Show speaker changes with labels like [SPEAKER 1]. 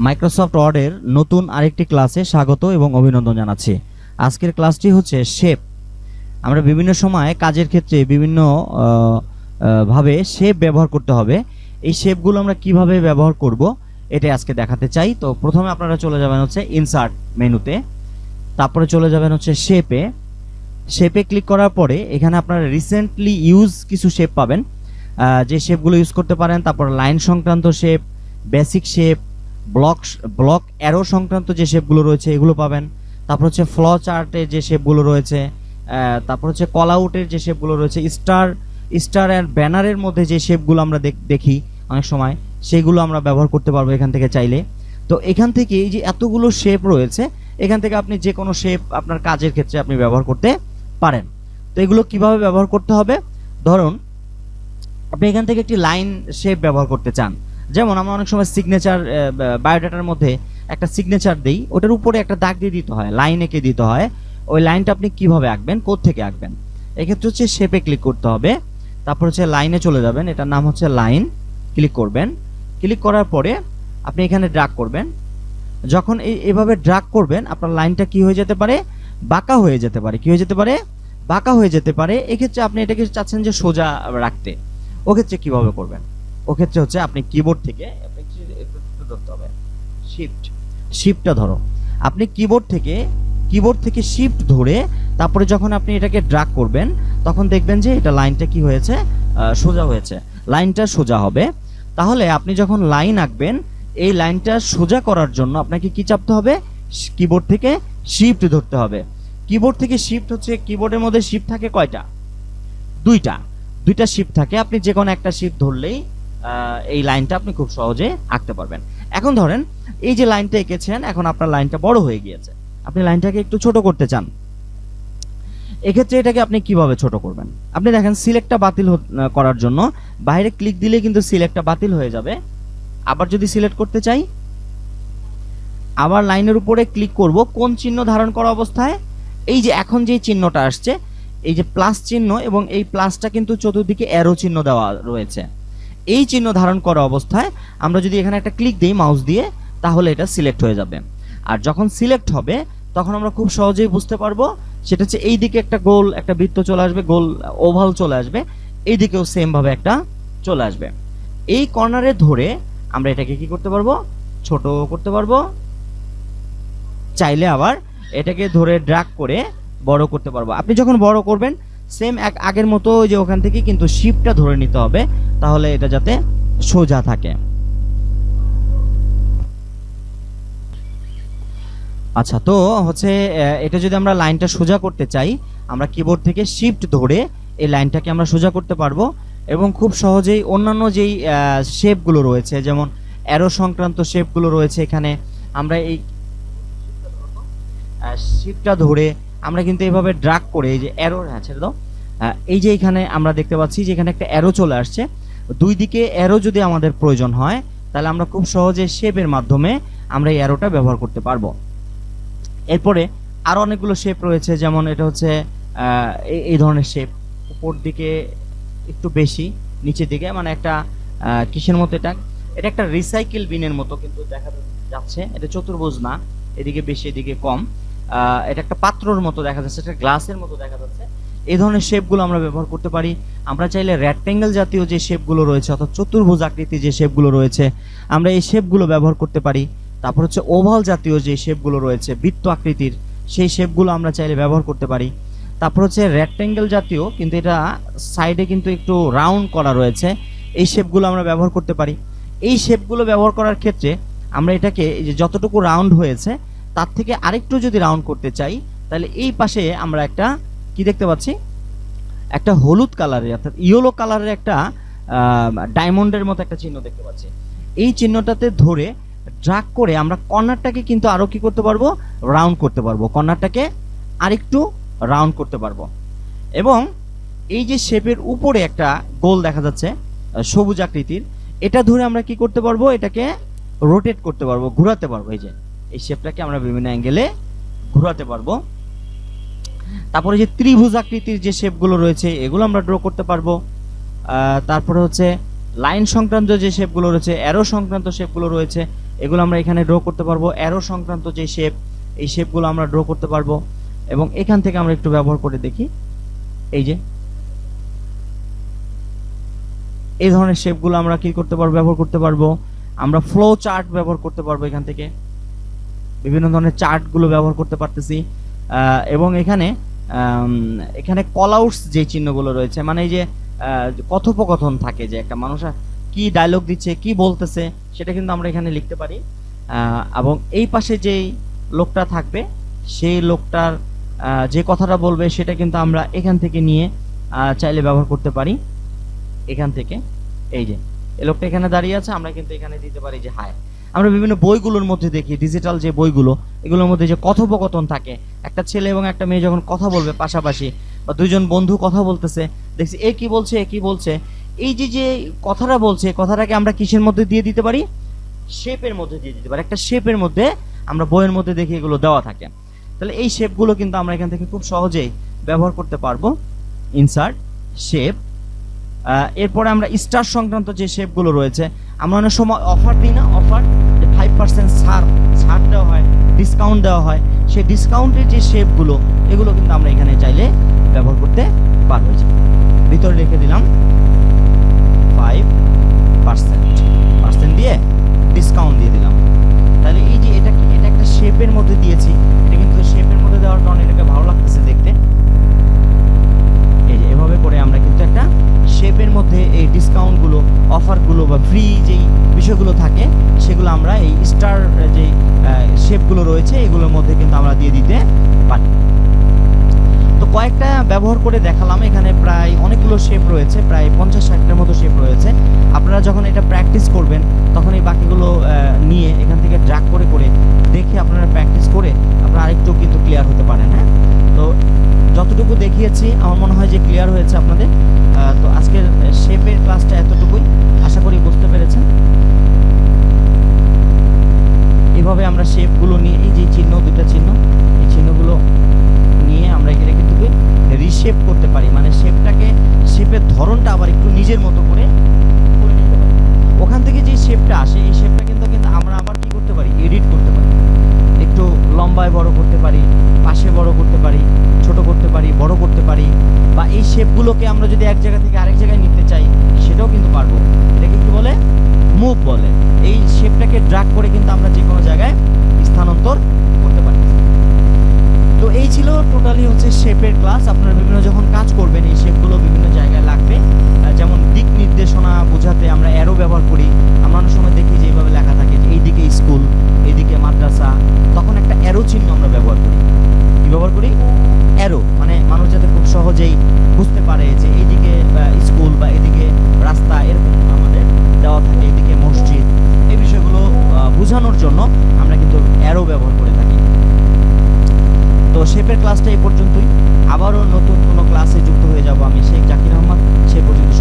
[SPEAKER 1] Microsoft ওয়ার্ডের নতুন আরেকটি ক্লাসে স্বাগত এবং অভিনন্দন জানাচ্ছি। আজকের ক্লাসটি হচ্ছে শেপ। আমরা বিভিন্ন সময় কাজের ক্ষেত্রে বিভিন্ন ভাবে শেপ ব্যবহার করতে হবে। এই শেপগুলো আমরা কীভাবে ব্যবহার করব, এটাই আজকে দেখাতে চাই। তো প্রথমে আপনারা চলে যাবেন হচ্ছে ইনসার্ট মেনুতে। তারপরে চলে যাবেন হচ্ছে শেপে শেপে ক্লিক করার পরে এখানে আপনারা রিসেন্টলি ইউজ কিছু শেপ পাবেন। যে শেপগুলো ইউজ করতে পারেন, তারপর লাইন সংক্রান্ত shape basic shape block block arrow সংক্রান্ত যে শেপগুলো রয়েছে, এগুলো পাবেন। তারপর হচ্ছে ফ্ল চার্টের যে শেপগুলো রয়েছে তারপর হচ্ছে কল আউটের যে শেপগুলো রয়েছে স্টার স্টার অ্যান্ড ব্যানারের মধ্যে যে শেপগুলো আমরা দেখ- অনেক সময়, সেগুলো আমরা ব্যবহার করতে পারব এখান থেকে চাইলে। তো এখান থেকে এই যে এতগুলো শেপ রয়েছে, এখান থেকে আপনি যে কোনো শেপ আপনার কাজের ক্ষেত্রে আপনি ব্যবহার করতে পারেন। তো এগুলো কীভাবে ব্যবহার করতে হবে? ধরুন, আপনি এখান থেকে একটি লাইন শেপ ব্যবহার করতে চান। যেমন আমরা অনেক সময় সিগনেচার বায়োডাটার মধ্যে একটা সিগনেচার দেই, ওটার উপরে একটা দাগ দিয়ে দিতে হয় লাইন এঁকে দিতে হয়। ওই লাইনটা আপনি কীভাবে আঁকবেন থেকে আঁকবেন? এক্ষেত্রে হচ্ছে শেপে ক্লিক করতে হবে। তারপর হচ্ছে লাইনে চলে যাবেন, এটার নাম হচ্ছে লাইন ক্লিক করবেন। ক্লিক করার পরে আপনি এখানে ড্রাগ করবেন। যখন এই এভাবে ড্রাগ করবেন, আপনার লাইনটা কি হয়ে যেতে পারে? বাঁকা হয়ে যেতে পারে। কি হয়ে যেতে পারে? বাঁকা হয়ে যেতে পারে। এক্ষেত্রে আপনি এটাকে চাচ্ছেন যে সোজা রাখতে। ওক্ষেত্রে কীভাবে করবেন? ওক্ষেত্রে হচ্ছে আপনি কিবোর্ড থেকে ধরতে হবে? শিফট শিফটটা ধরো। আপনি কিবোর্ড থেকে কিবোর্ড থেকে শিফট ধরে তারপরে যখন আপনি এটাকে ড্রাগ করবেন, তখন দেখবেন যে এটা লাইনটা কি হয়েছে? সোজা হয়েছে। লাইনটা সোজা হবে। তাহলে আপনি যখন লাইন আঁকবেন, এই লাইনটা সোজা করার জন্য আপনাকে কি চাপতে হবে? কিবোর্ড থেকে শিফট ধরতে হবে। কিবোর্ড থেকে শিফট হচ্ছে কিবোর্ডের মধ্যে শিফট থাকে কয়টা? দুইটা। দুইটা শিফট থাকে। আপনি যে কোনো একটা শিফট ধরলেই এই লাইনটা আপনি খুব সহজে আঁকতে পারবেন। এখন ধরেন, এই যে লাইনটা এঁকেছেন, এখন আপনার লাইনটা বড় হয়ে গিয়েছে। আপনি লাইনটাকে একটু ছোট করতে চান। এক্ষেত্রে এটাকে আপনি কীভাবে ছোট করবেন? আপনি দেখেন, সিলেক্টটা বাতিল করার জন্য বাইরে ক্লিক দিলে কিন্তু সিলেক্টটা বাতিল হয়ে যাবে। আবার যদি সিলেক্ট করতে চাই, আবার লাইনের উপরে ক্লিক করব, কোন চিহ্ন ধারণ করা অবস্থায়? এই যে এখন যে চিহ্নটা আসছে, এই যে প্লাস চিহ্ন এবং এই প্লাসটা কিন্তু চতুর্দিকে অ্যারো চিহ্ন দেওয়া রয়েছে। এই চিহ্ন ধারণ করা অবস্থায় আমরা যদি এখানে একটা ক্লিক দিই মাউস দিয়ে, তাহলে এটা সিলেক্ট হয়ে যাবে। আর যখন সিলেক্ট হবে, তখন আমরা খুব সহজেই বুঝতে পারব সেটা হচ্ছে এই দিকে একটা গোল, একটা বৃত্ত চলে আসবে, গোল ওভাল চলে আসবে, এই দিকেও সেম ভাবে একটা চলে আসবে। এই কর্নারে ধরে আমরা এটাকে কি করতে পারব? ছোট করতে পারব। চাইলে আবার এটাকে ধরে ড্রাগ করে বড় করতে পারব। আপনি যখন বড় করবেন সেম এক আগের মতো যে ওখান থেকে কিন্তু শিপটা ধরে নিতে হবে, তাহলে এটা যাতে সোজা থাকে। আচ্ছা তো হচ্ছে এটা যদি আমরা লাইনটা সোজা করতে চাই, আমরা কিবোর্ড থেকে শিফট ধরে এই লাইনটাকে আমরা সোজা করতে পারব এবং খুব সহজেই অন্যান্য যেই শেপগুলো রয়েছে, যেমন অ্যারো সংক্রান্ত শেপগুলো রয়েছে এখানে, আমরা এই শিপটা ধরে আমরা কিন্তু এইভাবে ড্রাগ করে এই যে অ্যারো হ্যাঁ ছেড়ে দাও এই যে এখানে আমরা দেখতে পাচ্ছি যে এখানে একটা অ্যারো চলে আসছে। দুই দিকে অ্যারো যদি আমাদের প্রয়োজন হয়, তাহলে আমরা খুব সহজে শেপের মাধ্যমে আমরা এই অ্যারোটা ব্যবহার করতে পারব। এরপরে আরও অনেকগুলো শেপ রয়েছে, যেমন এটা হচ্ছে এই- ধরনের শেপ উপর দিকে একটু বেশি, নিচের দিকে মানে একটা কিসের মতো এটা? এটা একটা রিসাইকেল বিনের মতো কিন্তু দেখা যাচ্ছে। এটা চতুর্ভুজ না, এদিকে বেশি, এদিকে কম। এটা একটা পাত্রর মতো দেখা যাচ্ছে, এটা গ্লাসের মতো দেখা যাচ্ছে। এই ধরনের শেপগুলো আমরা ব্যবহার করতে পারি। আমরা চাইলে রেক্টেঙ্গেল জাতীয় যে শেপগুলো রয়েছে, অর্থাৎ চতুর্ভুজ আকৃতির যে শেপগুলো রয়েছে, আমরা এই শেপগুলো ব্যবহার করতে পারি। তারপর হচ্ছে ওভাল জাতীয় যে শেপগুলো রয়েছে, বৃত্ত আকৃতির, সেই শেপগুলো আমরা চাইলে ব্যবহার করতে পারি। তারপর হচ্ছে রেক্টেঙ্গেল জাতীয়, কিন্তু এটা সাইডে কিন্তু একটু রাউন্ড করা রয়েছে, এই শেপগুলো আমরা ব্যবহার করতে পারি। এই শেপগুলো ব্যবহার করার ক্ষেত্রে আমরা এটাকে যে যতটুকু রাউন্ড হয়েছে তার থেকে আরেকটু যদি রাউন্ড করতে চাই, তাহলে এই পাশে আমরা একটা, কি দেখতে পাচ্ছি? একটা হলুদ কালারের অর্থাৎ ইয়েলো কালারের একটা ডায়মন্ডের মতো একটা চিহ্ন দেখতে পাচ্ছি। এই চিহ্নটাতে ধরে ড্রাগ করে আমরা কর্নারটাকে কিন্তু আরও কি করতে পারব? রাউন্ড করতে পারব। কর্নারটাকে আরেকটু রাউন্ড করতে পারব। এবং এই যে শেপের উপরে একটা গোল দেখা যাচ্ছে সবুজ আকৃতির, এটা ধরে আমরা কি করতে পারব? এটাকে রোটেট করতে পারব, ঘোরাতে পারব, এই যে। এই শেপটাকে আমরা বিভিন্ন অ্যাঙ্গেলে ঘোরাতে পারব। তারপরে যে ত্রিভুজ আকৃতির যে শেপগুলো রয়েছে, এগুলো আমরা ড্র করতে পারব। তারপরে হচ্ছে লাইন সংক্রান্ত যে শেপগুলো রয়েছে অ্যারো সংক্রান্ত শেপগুলো রয়েছে, এগুলো আমরা এখানে ড্র করতে পারব। অ্যারো সংক্রান্ত যে শেপ এই শেপগুলো আমরা ড্র করতে পারব। এবং এখান থেকে আমরা একটু ব্যবহার করে দেখি। এই যে, এই ধরনের শেপগুলো আমরা কি করতে পারব, ব্যবহার করতে পারব। আমরা ফ্লো চার্ট ব্যবহার করতে পারব এখান থেকে। বিভিন্ন ধরনের চার্টগুলো ব্যবহার করতে পারতেছি। এবং এখানে এখানে কলআউটস যে চিহ্নগুলো রয়েছে মানে এই যে কথোপকথন থাকে যে একটা মানুষ কি ডায়লগ দিচ্ছে, কি বলতেছে, সেটা কিন্তু আমরা এখানে লিখতে পারি। এবং এই পাশে যেই লোকটা থাকবে, সেই লোকটার যে কথাটা বলবে, সেটা কিন্তু আমরা এখান থেকে নিয়ে চাইলে ব্যবহার করতে পারি। এখান থেকে, এই যে, এই লোকটা এখানে দাঁড়িয়ে আছে, আমরা কিন্তু এখানে দিতে পারি যে হায় আমরা বিভিন্ন বইগুলোর মধ্যে দেখি ডিজিটাল যে বইগুলো, এগুলোর মধ্যে যে কথোপকথন থাকে। একটা ছেলে এবং একটা মেয়ে যখন কথা বলবে পাশাপাশি, বা দুজন বন্ধু কথা বলতেছে, দেখছি, এ কি বলছে, এ কি বলছে? এই যে যে কথাটা বলছে, কথাটাকে আমরা কিসের মধ্যে দিয়ে দিতে পারি? শেপের মধ্যে দিয়ে দিতে পারি। একটা শেপের মধ্যে আমরা বইয়ের মধ্যে দেখি এগুলো দেওয়া থাকে। তাহলে এই শেপগুলো কিন্তু আমরা এখান থেকে খুব সহজেই ব্যবহার করতে পারব। ইনসার্ট শেপ এরপরে আমরা স্টার সংক্রান্ত যে শেপগুলো রয়েছে আমরা অনেক সময় অফার দিই না অফার যে ফাইভ পার্সেন্ট ছাড় ছাড় দেওয়া হয় ডিসকাউন্ট দেওয়া হয়, সেই ডিসকাউন্টের যে শেপগুলো এগুলো কিন্তু আমরা এখানে চাইলে ব্যবহার করতে পারব। ভিতরে ডিসকাউন্টগুলো অফারগুলো বা ফ্রি যেই বিষয়গুলো থাকে, সেগুলো আমরা এই স্টার যে শেপগুলো রয়েছে, এগুলোর মধ্যে কিন্তু আমরা দিয়ে দিতে পারি। তো কয়েকটা ব্যবহার করে দেখালাম, এখানে প্রায় অনেকগুলো শেপ রয়েছে, প্রায় পঞ্চাশ ষাটটার মতো শেপ রয়েছে। আপনারা যখন এটা প্র্যাকটিস করবেন, তখন এই বাকিগুলো নিয়ে এখান থেকে ড্রাগ করে করে দেখে আপনারা প্র্যাকটিস করে আপনারা আরেকটু কিন্তু ক্লিয়ার হতে পারেন হ্যাঁ? তো যতটুকু দেখিয়েছি, আমার মনে হয় যে ক্লিয়ার হয়েছে আপনাদের। তো আজকের শেপের বোঝানোর জন্য আমরা কিন্তু অ্যারো ব্যবহার করে থাকি। তো শেপের ক্লাসটা এই পর্যন্তই। আবারও নতুন কোনো ক্লাসে যুক্ত হয়ে যাব আমি, শেখ জাকির আহমদ। সে পর্যন্ত